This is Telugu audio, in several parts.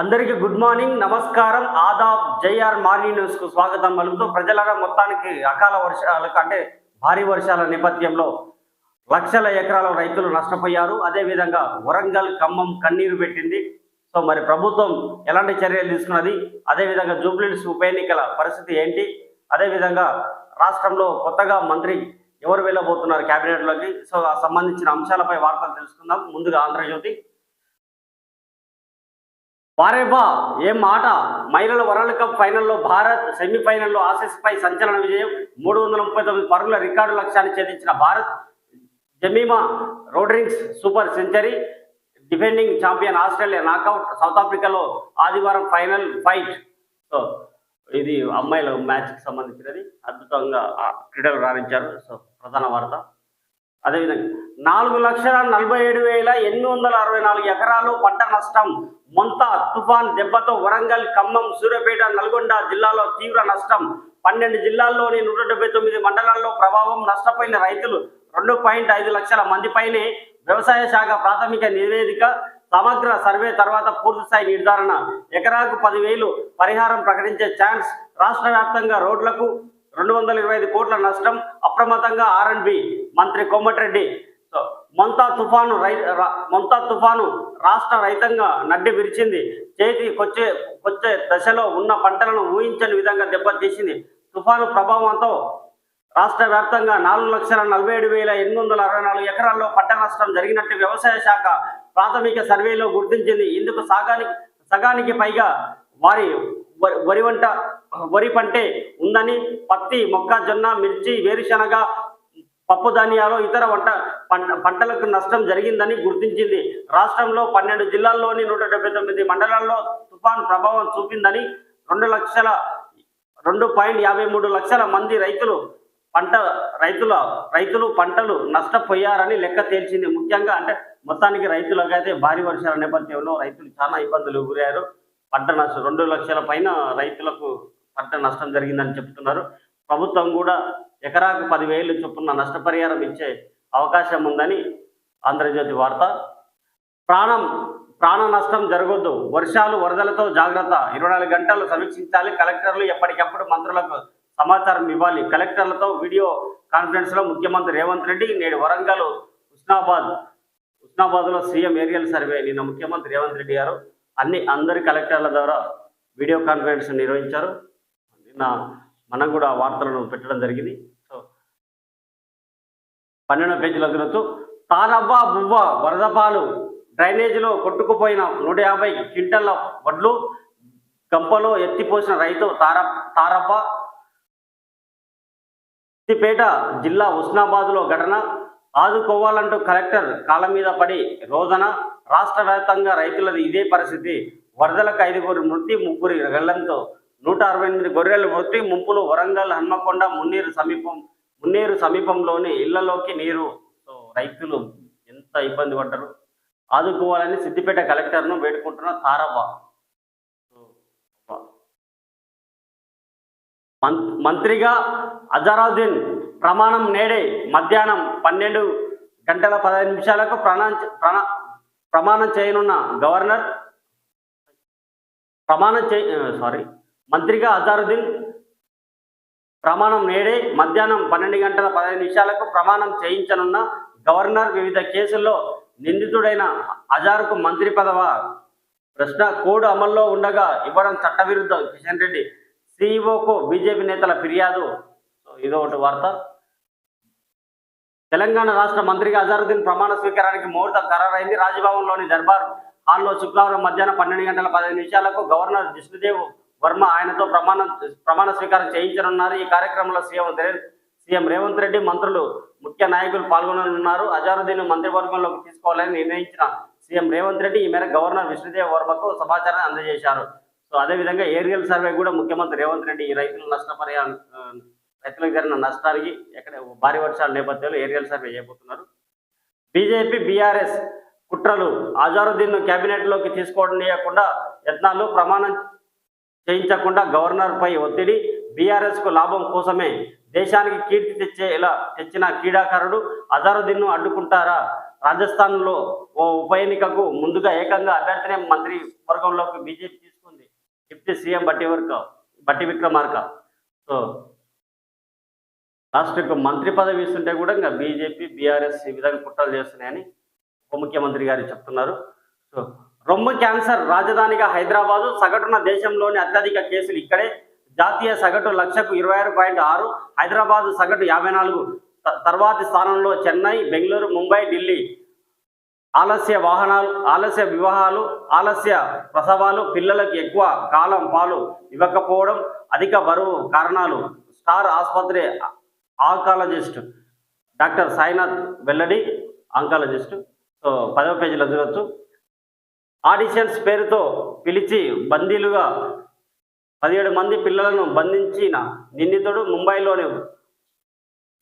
అందరికీ గుడ్ మార్నింగ్ నమస్కారం ఆదాబ్ జైఆర్ మార్నింగ్ న్యూస్కు స్వాగతం. పలుకుతూ ప్రజల మొత్తానికి అకాల వర్షాలకు అంటే భారీ వర్షాల నేపథ్యంలో లక్షల ఎకరాల రైతులు నష్టపోయారు. అదేవిధంగా వరంగల్ ఖమ్మం కన్నీరు పెట్టింది. సో మరి ప్రభుత్వం ఎలాంటి చర్యలు తీసుకున్నది? అదేవిధంగా జూబ్లీస్ ఉప ఎన్నికల పరిస్థితి ఏంటి? అదేవిధంగా రాష్ట్రంలో కొత్తగా మంత్రి ఎవరు వెళ్ళబోతున్నారు కేబినెట్లోకి సో ఆ సంబంధించిన అంశాలపై వార్తలు తెలుసుకుందాం. ముందుగా ఆంధ్రజ్యోతి. వారేబా ఏం మాట? మహిళల వరల్డ్ కప్ ఫైనల్లో భారత్ సెమీఫైనల్లో ఆసెస్పై సంచలన విజయం. మూడు వందల ముప్పై తొమ్మిది పరుగుల రికార్డు లక్ష్యాన్ని ఛేదించిన Bharat Jemimah Rodrigues super century defending champion Australia knockout south ఆఫ్రికాలో ఆదివారం ఫైనల్ ఫైట్. సో ఇది అమ్మాయిల మ్యాచ్కి సంబంధించినది. అద్భుతంగా క్రీడలు రాణించారు. సో ప్రధాన వార్త. అదేవిధంగా నాలుగు లక్షల నలభై ఏడు వేల ఎనిమిది వందల అరవై నాలుగు ఎకరాలు పంట నష్టం మొంత తుఫాన్ దెబ్బతో వరంగల్ ఖమ్మం సూర్యాపేట నల్గొండ జిల్లాలో తీవ్ర నష్టం. పన్నెండు జిల్లాల్లోని నూట డెబ్బై తొమ్మిది మండలాల్లో ప్రభావం నష్టపోయిన రైతులు రెండు పాయింట్ ఐదు లక్షల మంది పైనే వ్యవసాయ శాఖ ప్రాథమిక నివేదిక సమగ్ర సర్వే తర్వాత పూర్తిస్థాయి నిర్ధారణ. ఎకరాకు పదివేలు పరిహారం ప్రకటించే ఛాన్స్. రాష్ట్ర వ్యాప్తంగా రోడ్లకు రెండు వందల ఇరవై ఐదు కోట్ల నష్టం. అప్రమత్తంగా ఆర్ అండ్ బి. మంత్రి కోమటిరెడ్డి మొంతా తుఫాను రై మొంతా తుఫాను రాష్ట్ర రైతంగా నడ్డి విరిచింది. చేతి కొచ్చే కొచ్చే దశలో ఉన్న పంటలను ఊహించని విధంగా దెబ్బతీసింది. తుఫాను ప్రభావంతో రాష్ట్ర వ్యాప్తంగా నాలుగు లక్షల నలభై ఏడు వేల ఎనిమిది వందల అరవై నాలుగు ఎకరాల్లో పంట నష్టం జరిగినట్టు వ్యవసాయ శాఖ ప్రాథమిక సర్వేలో గుర్తించింది. ఇందుకు సాగానికి సగానికి పైగా వారి వరి- వరి వంట వరి పంటే ఉందని పత్తి మొక్కజొన్న మిర్చి వేరుశనగ పప్పు ధాన్యాలు ఇతర వంట పంట పంటలకు నష్టం జరిగిందని గుర్తించింది. రాష్ట్రంలో పన్నెండు జిల్లాల్లోని నూట డెబ్బై తొమ్మిది మండలాల్లో తుఫాన్ ప్రభావం చూపిందని రెండు లక్షల రెండు పాయింట్ యాభై మూడు లక్షల మంది రైతులు పంట రైతుల రైతులు పంటలు నష్టపోయారని లెక్క తేల్చింది. ముఖ్యంగా అంటే మొత్తానికి రైతులకైతే భారీ వర్షాల నేపథ్యంలో రైతులు చాలా ఇబ్బందులు గురయ్యారు. పంట నష్టం రెండు లక్షల పైన రైతులకు పంట నష్టం జరిగిందని చెప్తున్నారు. ప్రభుత్వం కూడా ఎకరాకు పదివేలు చొప్పున నష్టపరిహారం ఇచ్చే అవకాశం ఉందని ఆంధ్రజ్యోతి వార్త. ప్రాణం ప్రాణ నష్టం జరగొద్దు. వర్షాలు వరదలతో జాగ్రత్త. ఇరవై నాలుగు గంటలు సమీక్షించాలి. కలెక్టర్లు ఎప్పటికప్పుడు మంత్రులకు సమాచారం ఇవ్వాలి. కలెక్టర్లతో వీడియో కాన్ఫరెన్స్లో ముఖ్యమంత్రి రేవంత్ రెడ్డి నేడు వరంగల్ ఉస్నాబాద్ ఉస్నాబాద్లో సీఎం ఏరియల్ సర్వే నిన్న ముఖ్యమంత్రి రేవంత్ రెడ్డి గారు అన్ని అందరి కలెక్టర్ల ద్వారా వీడియో కాన్ఫరెన్స్ నిర్వహించారు. నిన్న మనం కూడా వార్తలను పెట్టడం జరిగింది. సో పన్నెండో పేజీలో తిరుగుతూ తారవ్వ బువ్వ వరదపాలు డ్రైనేజీలో కొట్టుకుపోయిన నూట యాభై క్వింటల్ల వడ్లు గంపలో ఎత్తిపోసిన రైతు తార తారవ్వ సిద్దిపేట జిల్లా ఉస్నాబాద్లో ఘటన ఆదుకోవాలంటూ కలెక్టర్ కాళ్ళ మీద పడి రోజన రాష్ట్ర వ్యాప్తంగా రైతులది ఇదే పరిస్థితి. వరదలకు ఐదుగురు మృతి ముగ్గురి గళ్ళంతో నూట అరవై ఎనిమిది గొర్రెలు మృతి ముంపులు వరంగల్ హన్మకొండ మున్నీరు సమీపం మున్నేరు సమీపంలోని ఇళ్ళలోకి నీరు. సో రైతులు ఎంత ఇబ్బంది పడ్డారు? ఆదుకోవాలని సిద్దిపేట కలెక్టర్ను వేడుకుంటున్న తారవ్వ. మం- మంత్రిగా అజారుద్దీన్ ప్రమాణం నేడే మధ్యాహ్నం పన్నెండు గంటల పదహైదు నిమిషాలకు ప్రణా ప్రణా ప్రమాణం చేయనున్న గవర్నర్ ప్రమాణం చే సారీ మంత్రిగా అజారుద్దీన్ ప్రమాణం నేడే మధ్యాహ్నం పన్నెండు గంటల పదహైదు నిమిషాలకు ప్రమాణం చేయించనున్న గవర్నర్ వివిధ కేసుల్లో నిందితుడైన అజార్కు మంత్రి పదవ ప్రశ్న కోడ్ అమల్లో ఉండగా ఇవ్వడం చట్టవిరుద్ధం. కిషన్ రెడ్డి సిఇఓకు బీజేపీ నేతల ఫిర్యాదు. ఇదో ఒకటి వార్త. తెలంగాణ రాష్ట్ర మంత్రిగా అజారుద్దీన్ ప్రమాణ స్వీకారానికి ముహూర్తం ఖరారైంది. రాజభవన్లోని దర్బార్ హాల్లో శుక్రవారం మధ్యాహ్నం పన్నెండు గంటల పదహైదు నిమిషాలకు గవర్నర్ విష్ణుదేవ్ వర్మ ఆయనతో ప్రమాణ ప్రమాణ స్వీకారం చేయించనున్నారు. ఈ కార్యక్రమంలో సీఎం సీఎం రేవంత్ రెడ్డి మంత్రులు ముఖ్య నాయకులు పాల్గొననున్నారు. అజారుద్దీన్ మంత్రివర్గంలోకి తీసుకోవాలని నిర్ణయించిన సీఎం రేవంత్ రెడ్డి ఈ మేరకు గవర్నర్ విష్ణుదేవ్ వర్మకు సమాచారాన్ని అందజేశారు. సో అదేవిధంగా ఏరియల్ సర్వే కూడా ముఖ్యమంత్రి రేవంత్ రెడ్డి ఈ రైతుల నష్టపరిహారం రైతులకు జరిగిన నష్టానికి ఎక్కడ భారీ వర్షాల నేపథ్యంలో ఏరియల్ సర్వే చేయబోతున్నారు బీజేపీ బీఆర్ఎస్ కుట్రలు అజారుద్దీన్ కేబినెట్లోకి తీసుకోవడం లేకుండా యత్నాలు ప్రమాణం చేయించకుండా గవర్నర్పై ఒత్తిడి బీఆర్ఎస్కు లాభం కోసమే దేశానికి కీర్తి తెచ్చే ఇలా తెచ్చిన క్రీడాకారుడు అజారుద్దీన్ను అడ్డుకుంటారా? రాజస్థాన్లో ఓ ఉప ఎన్నికకు ముందుగా ఏకంగా అభ్యర్థినే మంత్రి వర్గంలోకి బీజేపీ తీసుకుంది. డిప్యూటీ సీఎం బట్టి వర్క బట్టి విక్రమార్క. సో రాష్ట్రకు మంత్రి పదవి ఇస్తుంటే కూడా ఇంకా బీజేపీ బీఆర్ఎస్ ఈ విధంగా కుట్రలు చేస్తున్నాయని ఉప ముఖ్యమంత్రి గారు చెప్తున్నారు. సో రొమ్ము క్యాన్సర్ రాజధానిగా హైదరాబాదు. సగటున దేశంలోని అత్యధిక కేసులు ఇక్కడే. జాతీయ సగటు లక్షకు ఇరవై ఆరు పాయింట్ ఆరు హైదరాబాదు సగటు యాభై నాలుగు. తర్వాతి స్థానంలో చెన్నై బెంగళూరు ముంబై ఢిల్లీ. ఆలస్య వాహనాలు ఆలస్య వివాహాలు ఆలస్య ప్రసవాలు పిల్లలకు ఎక్కువ కాలం పాలు ఇవ్వకపోవడం అధిక బరువు కారణాలు. స్టార్ ఆసుపత్రి ఆంకాలజిస్ట్ డాక్టర్ సాయినాథ్ వెల్లడి ఆంకాలజిస్ట్. సో పదవ పేజీలో చూడొచ్చు ఆడిషన్స్ పేరుతో పిలిచి బందీలుగా పదిహేడు మంది పిల్లలను బంధించిన నిందితుడు ముంబైలోని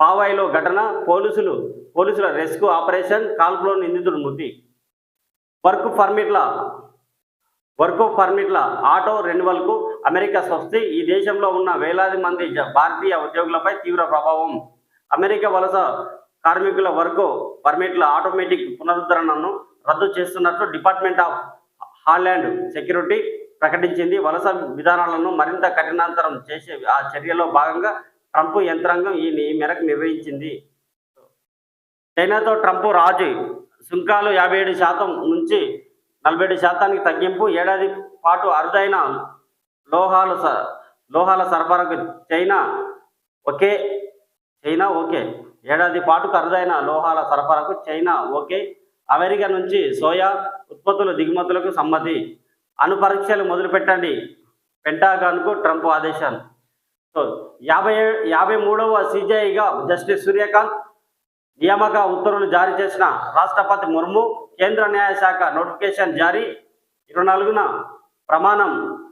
పావాయిలో ఘటన పోలీసులు పోలీసుల రెస్క్యూ ఆపరేషన్ కాల్పులో నిందితుడు మృతి. వర్క్ పర్మిట్ల వర్క్ పర్మిట్ల ఆటో రెన్యువల్కు అమెరికా స్వస్తి. ఈ దేశంలో ఉన్న వేలాది మంది భారతీయ ఉద్యోగులపై తీవ్ర ప్రభావం. అమెరికా వలస కార్మికుల వర్క్ పర్మిట్ల ఆటోమేటిక్ పునరుద్ధరణను రద్దు చేస్తున్నట్లు డిపార్ట్మెంట్ ఆఫ్ హాల్యాండ్ సెక్యూరిటీ ప్రకటించింది. వలస విధానాలను మరింత కఠినాంతరం చేసే ఆ చర్యలో భాగంగా ట్రంప్ యంత్రాంగం ఈ మేరకు నిర్వహించింది చైనాతో ట్రంప్ రాజు. సుంకాలు యాభై ఏడు శాతం నుంచి నలభై ఏడు శాతానికి తగ్గింపు ఏడాది పాటు అరుదైన లోహాలు లోహాల సరఫరాకు చైనా ఒకే చైనా ఓకే. ఏడాది పాటు అరుదైన లోహాల సరఫరాకు చైనా ఓకే. అమెరికా నుంచి సోయా ఉత్పత్తుల దిగుమతులకు సమ్మతి. అణు పరీక్షలు మొదలుపెట్టండి. పెంటాగాన్కు ట్రంప్ ఆదేశాలు. సో యాభై ఏ- యాభై మూడవ సిజేఐగా జస్టిస్ సూర్యకాంత్ నియామక ఉత్తర్వులు జారీ చేసిన రాష్ట్రపతి ముర్ము కేంద్ర న్యాయశాఖ నోటిఫికేషన్ జారీ. ఇరవై నాలుగున ప్రమాణం.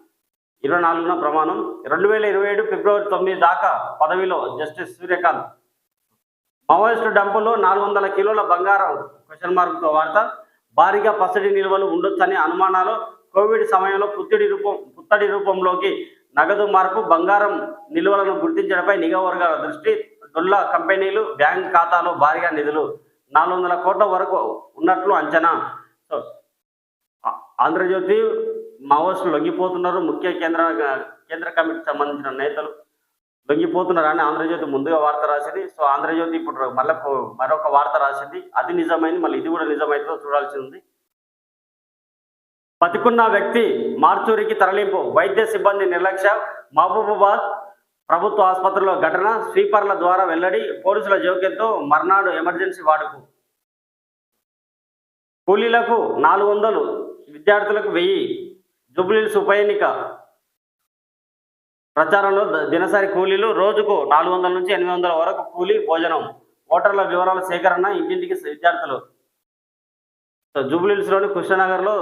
ఇరవై నాలుగున ప్రమాణం. రెండు వేల ఇరవై ఏడు ఫిబ్రవరి తొమ్మిది దాకా పదవిలో జస్టిస్ సూర్యకాంత్ మావోయిస్టు డంపులో నాలుగు వందల కిలోల బంగారం? క్వశ్చన్ మార్క్తో వార్త. భారీగా పసడి నిల్వలు ఉండొచ్చనే అనుమానాలు. కోవిడ్ సమయంలో పుత్తడి రూపం పుత్తడి రూపంలోకి నగదు మార్పు బంగారం నిల్వలను గుర్తించడంపై నిఘా వర్గాల దృష్టి. డొల్లా కంపెనీలు బ్యాంక్ ఖాతాలో భారీగా నిధులు. నాలుగు వందల కోట్ల వరకు ఉన్నట్లు అంచనా. సో ఆంధ్రజ్యోతి మావోయిస్టులు లొంగిపోతున్నారు. ముఖ్య కేంద్ర కేంద్ర కమిటీకి సంబంధించిన నేతలు లొంగిపోతున్నారని ఆంధ్రజ్యోతి ముందుగా వార్త రాసింది. సో ఆంధ్రజ్యోతి ఇప్పుడు మళ్ళీ మరొక వార్త రాసింది. అది నిజమైంది మళ్ళీ ఇది కూడా నిజమైందో చూడాల్సి ఉంది. బతికున్న వ్యక్తి మార్చూరికి తరలింపు వైద్య సిబ్బంది నిర్లక్ష్య మహబూబాబాద్ ప్రభుత్వ ఆసుపత్రిలో ఘటన స్వీపర్ల ద్వారా వెల్లడి పోలీసుల జోక్యంతో మర్నాడు ఎమర్జెన్సీ వాడుకు. కూలీలకు నాలుగు వందలు విద్యార్థులకు వెయ్యి. జుబ్లీల్స్ ఉప ఎన్నిక ప్రచారంలో దినసరి కూలీలు రోజుకు నాలుగు వందల నుంచి ఎనిమిది వందల వరకు కూలీ భోజనం ఓటర్ల వివరాల సేకరణ ఇంటింటికి విద్యార్థులు. జూబ్లీహిల్స్లోని కృష్ణనగర్లో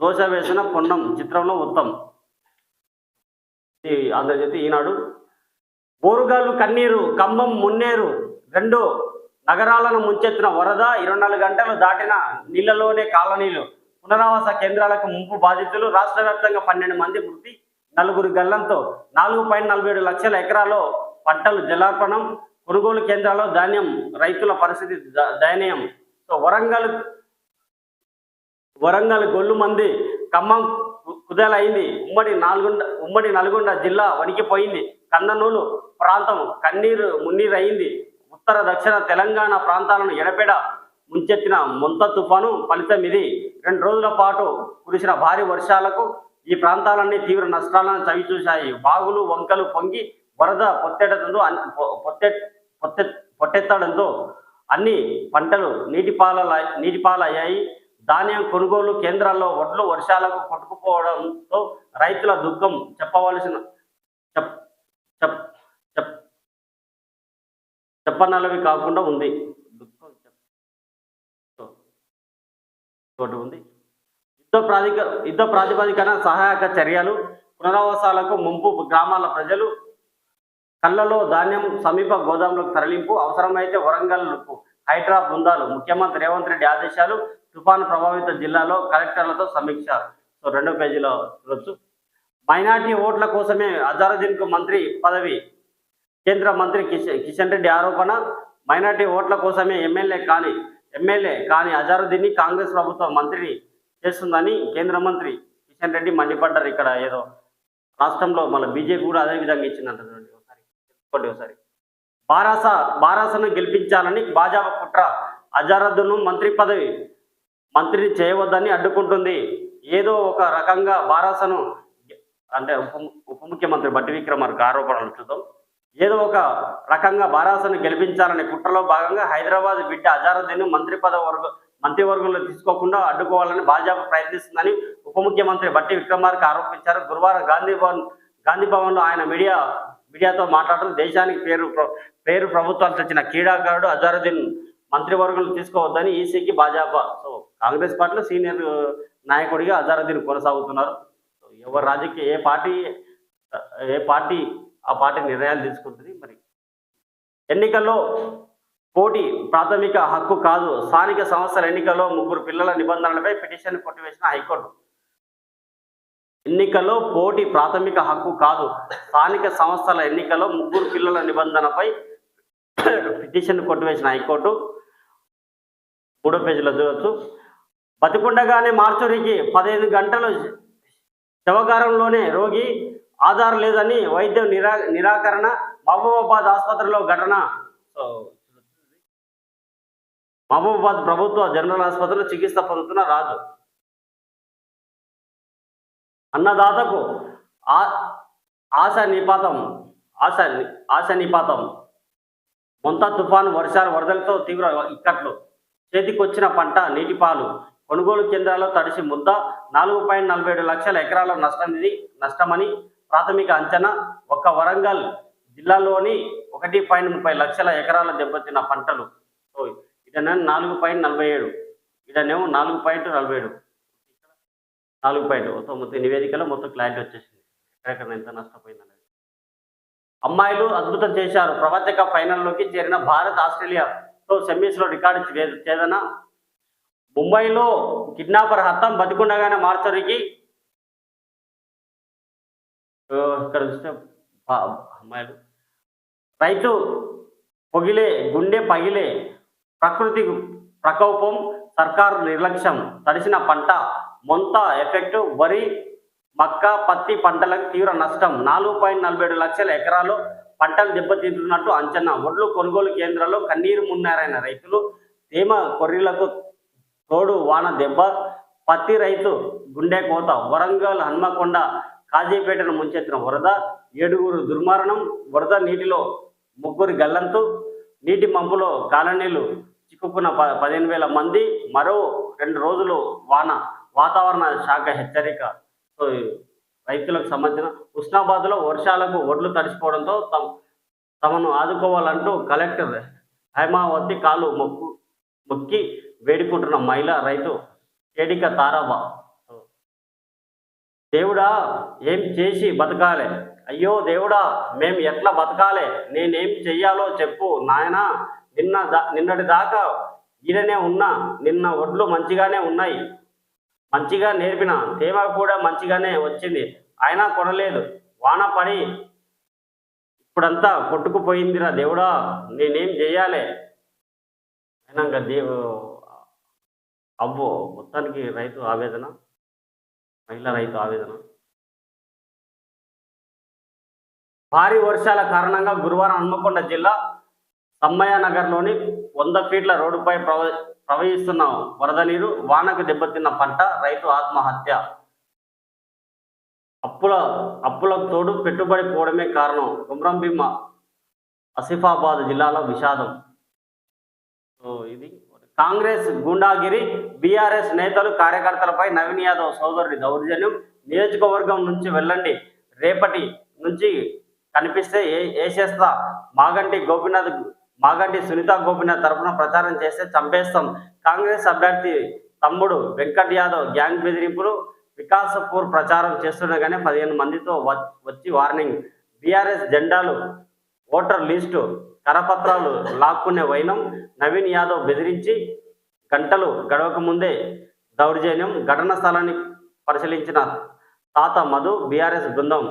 దోశ వేసిన పొన్నం చిత్రంలో ఉత్తమ్. ఈ ఆంధ్రజ్యోతి ఈనాడు బోరుగాలు కన్నీరు ఖమ్మం మున్నేరు రెండు నగరాలను ముంచెత్తిన వరద ఇరవై నాలుగు గంటలు దాటిన నీళ్ళలోనే కాలనీలు. పునరావాస కేంద్రాలకు ముంపు బాధితులు రాష్ట్ర వ్యాప్తంగా పన్నెండు మంది మృతి నలుగురు గల్లంతో నాలుగు పాయింట్ నలభై ఏడు లక్షల ఎకరాల్లో పంటలు జలార్పణం కొనుగోలు కేంద్రాల్లో ధాన్యం రైతుల పరిస్థితి దయనీయం. సో వరంగల్ వరంగల్ గొల్లు మంది ఖమ్మం కుదేలైంది. ఉమ్మడి నల్గొండ ఉమ్మడి నల్గొండ జిల్లా వణికిపోయింది. కందనూలు ప్రాంతం కన్నీరు మున్నీరు అయింది ఉత్తర దక్షిణ తెలంగాణ ప్రాంతాలను ఎడపెడ ముంచెత్తిన ముంత తుఫాను ఫలితం ఇది రెండు రోజుల పాటు కురిసిన భారీ వర్షాలకు ఈ ప్రాంతాలన్నీ తీవ్ర నష్టాలను చవిచూశాయి. బాగులు వంకలు పొంగి వరద పొత్తెడతంతో పొత్తె పొత్తె పొట్టెత్తడంతో అన్ని పంటలు నీటిపాల నీటిపాలయ్యాయి. ధాన్యం కొనుగోలు కేంద్రాల్లో వడ్లు వర్షాలకు కొట్టుకుపోవడంతో రైతుల దుఃఖం చెప్పవలసిన చెప్ చెప్ చెప్ చెప్పనలవి కాకుండా ఉంది. దుఃఖం చెప్ ఉంది. యుద్ధ ప్రాతిక యుద్ధ ప్రాతిపదికన సహాయక చర్యలు పునరావాసాలకు ముంపు గ్రామాల ప్రజలు కళ్ళలో ధాన్యం సమీప గోదాములకు తరలింపు అవసరమైతే వరంగల్ హైడ్రా బృందాలు ముఖ్యమంత్రి రేవంత్ రెడ్డి ఆదేశాలు తుఫాను ప్రభావిత జిల్లాలో కలెక్టర్లతో సమీక్ష. సో రెండో పేజీలో చూడొచ్చు. మైనార్టీ ఓట్ల కోసమే అజారుద్దీన్కు మంత్రి పదవి. కేంద్ర మంత్రి కిషన్ కిషన్ రెడ్డి ఆరోపణ మైనార్టీ ఓట్ల కోసమే ఎమ్మెల్యే కాని ఎమ్మెల్యే కానీ అజారుద్దీన్ని కాంగ్రెస్ ప్రభుత్వం మంత్రిని చేస్తుందని కేంద్ర మంత్రి కిషన్ రెడ్డి మండిపడ్డారు ఇక్కడ ఏదో రాష్ట్రంలో మళ్ళీ బీజేపీ కూడా అదే విధంగా ఇచ్చిందంట చూడండి ఒకసారి. తెలుసుకోండి ఒకసారి. బారాస బారాసను గెలిపించాలని భాజపా కుట్ర అజారద్దును మంత్రి పదవి మంత్రిని చేయవద్దని అడ్డుకుంటుంది. ఏదో ఒక రకంగా బారాసను అంటే ఉప ఉప ముఖ్యమంత్రి బట్టి విక్రమార్క ఆరోపణలు చూద్దాం. ఏదో ఒక రకంగా బారాసను గెలిపించాలనే కుట్రలో భాగంగా హైదరాబాద్ బిడ్డ అజారుద్దీన్ మంత్రి పదవి వర్గ మంత్రివర్గంలో తీసుకోకుండా అడ్డుకోవాలని భాజపా ప్రయత్నిస్తుందని ఉప ముఖ్యమంత్రి బట్టి విక్రమార్క ఆరోపించారు. గురువారం గాంధీ భవన్ గాంధీ భవన్లో ఆయన మీడియా మీడియాతో మాట్లాడుతూ దేశానికి పేరు పేరు ప్రభుత్వాలు తెచ్చిన క్రీడాకారుడు అజారుద్దీన్ మంత్రివర్గంలో తీసుకోవద్దని ఈసీకి భాజపా సో కాంగ్రెస్ పార్టీలో సీనియర్ నాయకుడిగా అజారుద్దీన్ కొనసాగుతున్నారు. ఎవరు రాజకీయ ఏ పార్టీ ఏ పార్టీ ఆ పార్టీ నిర్ణయాలు తీసుకుంటుంది? మరి ఎన్నికల్లో పోటీ ప్రాథమిక హక్కు కాదు. స్థానిక సంస్థల ఎన్నికల్లో ముగ్గురు పిల్లల నిబంధనలపై పిటిషన్ కొట్టివేసిన హైకోర్టు. ఎన్నికల్లో పోటీ ప్రాథమిక హక్కు కాదు. స్థానిక సంస్థల ఎన్నికల్లో ముగ్గురు పిల్లల నిబంధనపై పిటిషన్ కొట్టివేసిన హైకోర్టు. మూడో పేజీలో చూడవచ్చు బతికుండగానే మార్చురికి పదిహేను గంటలు శవగారంలోనే రోగి ఆధారం లేదని వైద్యం నిరా నిరాకరణ మహబూబాబాద్ ఆసుపత్రిలో ఘటన. మహబూబాబాద్ ప్రభుత్వ జనరల్ ఆసుపత్రిలో చికిత్స పొందుతున్న రాజు. అన్నదాతకు ఆ ఆశ నిపాతం ఆశ ఆశ నిపాతం. మొంత తుఫాను వర్షాలు వరదలతో తీవ్ర ఇక్కట్లు. చేతికొచ్చిన పంట నీటిపాలు. కొనుగోలు కేంద్రాల్లో తడిసి ముద్ద. నాలుగు పాయింట్ నలభై ఏడు లక్షల ఎకరాల నష్టం నష్టమని ప్రాథమిక అంచనా. ఒక్క వరంగల్ జిల్లాలోని ఒకటి పాయింట్ ముప్పై లక్షల ఎకరాల దెబ్బతిన్న పంటలు. సో నాలుగు పాయింట్ నలభై ఏడు. ఇటనేమో నాలుగు పాయింట్ నలభై ఏడు. నాలుగు పాయింట్ మొత్తం మొత్తం నివేదికలో మొత్తం క్లారిటీ వచ్చేసింది. ఎక్కడెక్కడ ఎంత నష్టపోయిందనేది. అమ్మాయిలు అద్భుతం చేశారు. ప్రపంచ కప్ ఫైనల్లోకి చేరిన భారత్ ఆస్ట్రేలియాతో సెమీస్లో రికార్డు చేదన. ముంబైలో కిడ్నాపర్ హత్తం బతికుండగానే మార్చరికి ఇక్కడ చూస్తే అమ్మాయిలు. రైతు పొగిలే గుండె పగిలే ప్రకృతి ప్రకోపం సర్కారు నిర్లక్ష్యం తడిసిన పంట మొంత ఎఫెక్ట్ వరి మక్క పత్తి పంటలకు తీవ్ర నష్టం. నాలుగు పాయింట్ నలభై ఏడు లక్షల ఎకరాలు పంటలు దెబ్బతింటున్నట్టు అంచనా. ఒడ్లు కొనుగోలు కేంద్రాల్లో కన్నీరు మున్నారైన రైతులు తేమ కొర్రీలకు తోడు వాన దెబ్బ పత్తి రైతు గుండె కోత వరంగల్ హన్మకొండ కాజీపేటను ముంచెత్తిన వరద ఏడుగురు దుర్మరణం వరద నీటిలో ముగ్గురి గల్లంతు నీటి మంపులో కాలనీలు చిక్కుకున్న ప పదిహేను వేల మంది మరో రెండు రోజులు వాన వాతావరణ శాఖ హెచ్చరిక. రైతులకు సంబంధించిన ఉస్నాబాద్లో వర్షాలకు ఒడ్లు తడిసిపోవడంతో తమ తమను ఆదుకోవాలంటూ కలెక్టర్ హైమావతి కాలు మొక్కు మొక్కి వేడుకుంటున్న మహిళ రైతు కేడిక తారాబా దేవుడా ఏం చేసి బతకాలే? అయ్యో దేవుడా మేము ఎట్లా బతకాలే? నేనేం చెయ్యాలో చెప్పు నాయనా. నిన్న దా- నిన్నటి దాకా ఈడనే ఉన్నా నిన్న ఒడ్లు మంచిగానే ఉన్నాయి. మంచిగా నేర్పిన తేమ కూడా మంచిగానే వచ్చింది. అయినా కొనలేదు. వాన పడి ఇప్పుడంతా కొట్టుకుపోయిందిరా దేవుడా. నేనేం చెయ్యాలి? అయినాక దేవు అబ్బో మొత్తానికి రైతు ఆవేదన మహిళా రైతు ఆవేదన. భారీ వర్షాల కారణంగా గురువారం హన్మకొండ జిల్లా సమ్మయ్య నగర్లోని వంద ఫీట్ల రోడ్డుపై ప్రవ ప్రవహిస్తున్న వరద నీరు వానకు దెబ్బతిన్న పంట రైతు ఆత్మహత్య. అప్పుల అప్పులకు తోడు పెట్టుబడి పోవడమే కారణం. కుమ్రం భీమ ఆసిఫాబాద్ జిల్లాలో విషాదం. సో ఇది కాంగ్రెస్ గూండాగిరి బీఆర్ఎస్ నేతలు కార్యకర్తలపై నవీన్ యాదవ్ సోదరుడి దౌర్జన్యం. నియోజకవర్గం నుంచి వెళ్ళండి. రేపటి నుంచి కనిపిస్తే ఏ వేసేస్తా మాగంటి గోపినాథ్ మాగంటి సునీత గోపినాథ్ తరఫున ప్రచారం చేస్తే చంపేస్తాం. కాంగ్రెస్ అభ్యర్థి తమ్ముడు వెంకట్ యాదవ్ గ్యాంగ్ బెదిరింపులు వికాసపూర్ ప్రచారం చేస్తుండగానే పదిహేను మందితో వచ్చి వార్నింగ్. బీఆర్ఎస్ జెండాలు ఓటర్ లిస్టు కరపత్రాలు లాక్కునే వైనం నవీన్ యాదవ్ బెదిరించి గంటలు గడవక ముందే దౌర్జన్యం ఘటన స్థలాన్ని పరిశీలించిన తాత మధు బీఆర్ఎస్ బృందం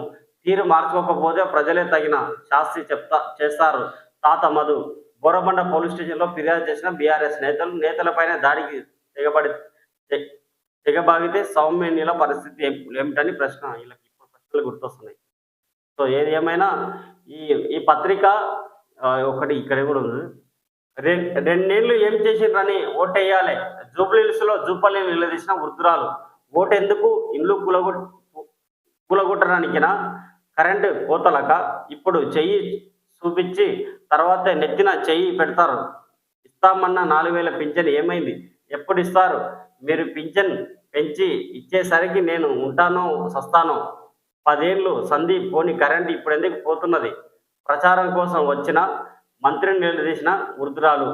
తీరు మార్చుకోకపోతే ప్రజలే తగిన శాస్తి చెప్తా చేస్తారు. తాత మధు బోరబండ పోలీస్ స్టేషన్లో ఫిర్యాదు చేసిన బీఆర్ఎస్ నేతలు నేతలపైన దాడికి తెగబడి తెగబాగితే సౌమ్యనీల పరిస్థితి ఏమిటని ప్రశ్న వీళ్ళకి ఇప్పుడు ప్రశ్నలు గుర్తొస్తున్నాయి. సో ఏది ఏమైనా ఈ ఈ పత్రిక ఒకటి ఇక్కడ కూడా ఉంది. రెం- రెండేళ్ళు ఏం చేసిండ్రని ఓటేయాలి. జూబ్లీహిల్స్లో జూపల్లిని నిలదీసిన వృద్ధురాలు. ఓటెందుకు ఇండ్లు ఇల్లు కూలగొట్ కూలగొట్టడానికినా? కరెంటు కోతలక ఇప్పుడు చెయ్యి చూపించి తర్వాత నెత్తిన చెయ్యి పెడతారు. ఇస్తామన్న నాలుగు వేల పింఛన్ ఏమైంది? ఎప్పుడు ఇస్తారు? మీరు పింఛన్ పెంచి ఇచ్చేసరికి నేను ఉంటానో సస్తానో? పదేళ్ళు సందీప్ పోని కరెంట్ ఇప్పుడు ఎందుకు పోతున్నది? ప్రచారం కోసం వచ్చిన మంత్రిని నిలదీసిన వృద్ధురాలు.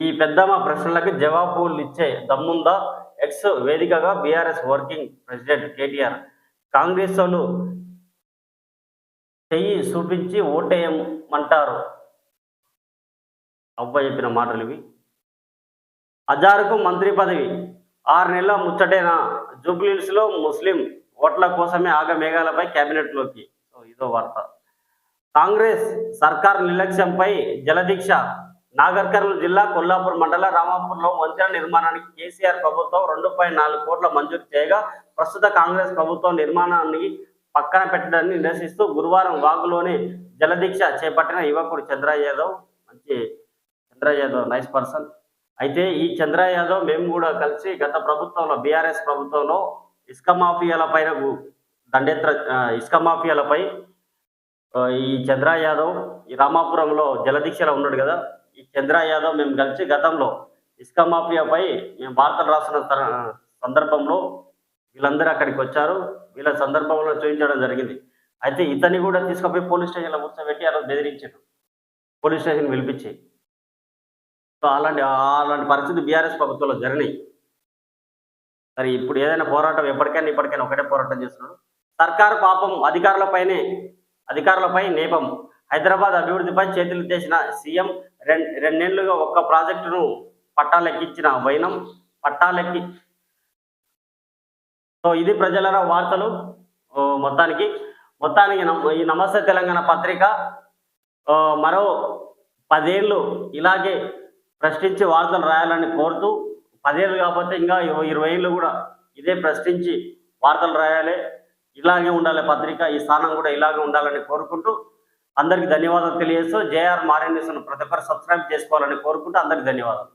ఈ పెద్దమ్మ ప్రశ్నలకు జవాబులు ఇచ్చే దమ్ముందా? ఎక్స్ వేదికగా BRS working president KTR. Congress వాళ్ళు చెయ్యి చూపించి ఓటేయమంటారు అవ్వ చెప్పిన మాటలు ఇవి అజారుకు మంత్రి పదవి. ఆరు నెలల ముచ్చటేనా? జూబ్లీహిల్స్లో ముస్లిం ఓట్ల కోసమే ఆగమేఘాలపై క్యాబినెట్లోకి. సో ఇదో వార్త. కాంగ్రెస్ సర్కార్ నిర్లక్ష్యంపై జలదీక్ష. నాగర్ కర్నూలు జిల్లా కొల్లాపూర్ మండల రామాపూర్లో వంతెన నిర్మాణానికి కేసీఆర్ ప్రభుత్వం రెండు పాయింట్ నాలుగు కోట్ల మంజూరు చేయగా ప్రస్తుత కాంగ్రెస్ ప్రభుత్వం నిర్మాణానికి పక్కన పెట్టడాన్ని నిరసిస్తూ గురువారం వాగులోని జలదీక్ష చేపట్టిన యువకుడు చంద్ర యాదవ్ మంచి చంద్ర యాదవ్ నైస్ పర్సన్ అయితే ఈ చంద్ర యాదవ్ మేము కూడా కలిసి గత ప్రభుత్వంలో బీఆర్ఎస్ ప్రభుత్వంలో ఇసుక మాఫియాల పైన దండేత్ర ఇసుక మాఫియాలపై ఈ చంద్ర యాదవ్ ఈ రామాపురంలో జలదీక్షలో ఉన్నాడు కదా. ఈ చంద్ర యాదవ్ మేము కలిసి గతంలో ఇసుక మాఫియాపై మేము వార్తలు రాసిన తర- సందర్భంలో వీళ్ళందరూ అక్కడికి వచ్చారు. వీళ్ళ సందర్భంలో చూపించడం జరిగింది. అయితే ఇతన్ని కూడా తీసుకుపోయి పోలీస్ స్టేషన్లో కూర్చోబెట్టి అలా బెదిరించారు పోలీస్ స్టేషన్ పిలిపించి. సో అలాంటి అలాంటి పరిస్థితి బీఆర్ఎస్ ప్రభుత్వంలో జరిగినాయి. మరి ఇప్పుడు ఏదైనా పోరాటం ఎప్పటికైనా ఇప్పటికైనా ఒకటే పోరాటం చేస్తున్నాడు. సర్కారు పాపం అధికారులపైనే అధికారులపై నేపం. హైదరాబాద్ అభివృద్ధిపై చేతులు చేసిన సీఎం రెండు రెండేళ్ళుగా ఒక్క ప్రాజెక్టును పట్టాలెక్కించిన వైనం పట్టాలెక్కి సో ఇది ప్రజల వార్తలు. మొత్తానికి మొత్తానికి ఈ నమస్తే తెలంగాణ పత్రిక. మరో పదేళ్ళు ఇలాగే ప్రశ్నించి వార్తలు రాయాలని కోరుతూ పదేళ్ళు కాకపోతే ఇంకా ఇరవై ఇరవై ఏళ్ళు కూడా ఇదే ప్రశ్నించి వార్తలు రాయాలి. ఇలాగే ఉండాలి పత్రిక ఈ స్థానం కూడా ఇలాగే ఉండాలని కోరుకుంటూ అందరికి ధన్యవాదాలు తెలియజేస్తూ జేఆర్ మారెన్యూస్ ప్రతి ఒక్కరు సబ్స్క్రైబ్ చేసుకోవాలని కోరుకుంటూ అందరికి ధన్యవాదాలు.